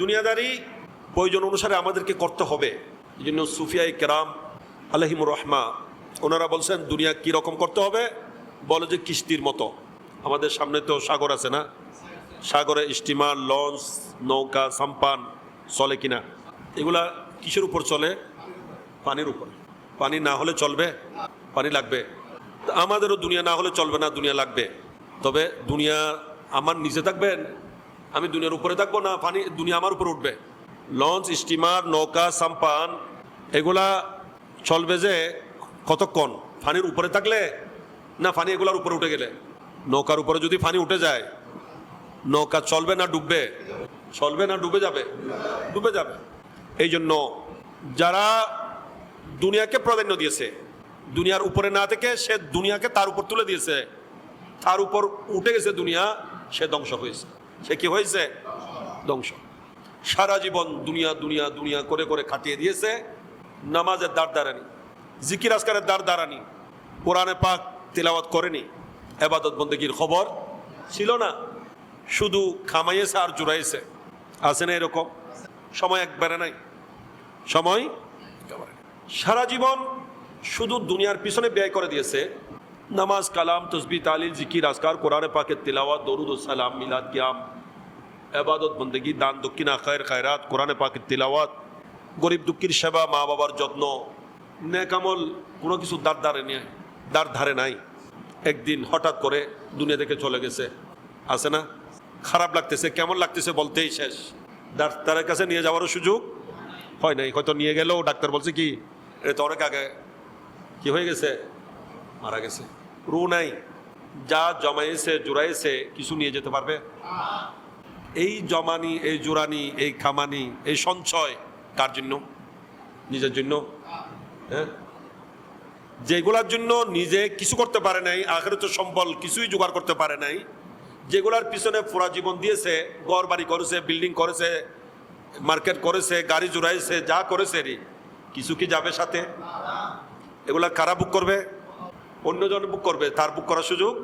দুনিয়াদারি প্রয়োজন অনুসারে আমাদেরকে করতে হবে। এই জন্য সুফিয়াই কেরাম আলহিমুর রহমা ওনারা বলছেন, দুনিয়া কি রকম করতে হবে? বলে যে কিস্তির মতো। আমাদের সামনে তো সাগর আছে না? সাগরে স্টিমার, লঞ্চ, নৌকা, সাম্পান চলে কিনা? এগুলা কিসের উপর চলে? পানির উপর। পানি না হলে চলবে? পানি লাগবে। আমাদেরও দুনিয়া না হলে চলবে না, দুনিয়া লাগবে। তবে দুনিয়া আমার নিচে থাকবেন? আমি দুনিয়ার উপরে থাকব না, পানি দুনিয়া আমার উপরে উঠবে। লঞ্চ, স্টিমার, নৌকা, সাম্পান, এগুলা চলবে যে কতক্ষণ? ফানির উপরে থাকলে না ফানি এগুলার উপরে উঠে গেলে? নৌকার উপরে যদি ফানি উঠে যায়, নৌকা চলবে না, ডুববে? চলবে না, ডুবে যাবে? ডুবে যাবে। এই জন্য যারা দুনিয়াকে প্রাধান্য দিয়েছে, দুনিয়ার উপরে না থেকে সে দুনিয়াকে তার উপর তুলে দিয়েছে, তার উপর উঠে গেছে দুনিয়া, সে ধ্বংস হয়েছে। সে কি হয়েছে? ধ্বংস। সারা জীবন দুনিয়া দুনিয়া দুনিয়া করে করে খাটিয়ে দিয়েছে নামাজের দাঁড় দাঁড়ানি জিকির আসকারের দাঁড় দাঁড়ানি কোরআনে পাক তেলাওয়াত করেনি, এবাদত বন্দেগীর খবর ছিল না। শুধু খামাইয়েছে আর জুড়াইছে। আছে না এরকম? সময় একবারে নাই। সময় সারা জীবন শুধু দুনিয়ার পিছনে ব্যয় করে দিয়েছে নামাজ, কালাম, তসবি, তালিল, জিকির আসকার কোরআনে পাকের তিলাওয়াত, দরুদ সালাম, মিলাদ, কিয়াম, এবাদত, বন্দেগী, দান, দক্ষিণা, খায়ের, খায়রাত, কোরআনে পাকের তিলাওয়াত, গরিব দুঃখীর সেবা, মা বাবার যত্ন নেকামল কোনো কিছু দাঁড় ধারে নিয়ে দাঁড় ধারে নাই। একদিন হঠাৎ করে দুনিয়া থেকে চলে গেছে। আছে না? খারাপ লাগতেছে, কেমন লাগতেছে বলতেই শেষ। ডাক্তারের কাছে নিয়ে যাওয়ারও সুযোগ হয় নাই। হয়তো নিয়ে গেলেও ডাক্তার বলছে কি এটা তো অনেক আগে, কি হয়ে গেছে? মারা গেছে। রু নাই, যা জমাইছে জোড়াইছে কিছু নিয়ে যেতে পারবে? এই জমানি, এই জোরানি, এই খামানি, এই সঞ্চয় কার জন্য? নিজের জন্য। হ্যাঁ? যেগুলার জন্য নিজে কিছু করতে পারে নাই আখেরত সম্বল কিছুই জোগাড় করতে পারে নাই, যেগুলার পিছনে পুরা জীবন দিয়েছে ঘর বাড়ি করেছে বিল্ডিং করেছে মার্কেট করেছে, গাড়ি জোড়াইছে, যা করেছে রে, কিছু কি যাবে সাথে? এগুলা কারা বুক করবে? অন্যজন বুক করবে তার বুক করার সুযোগ?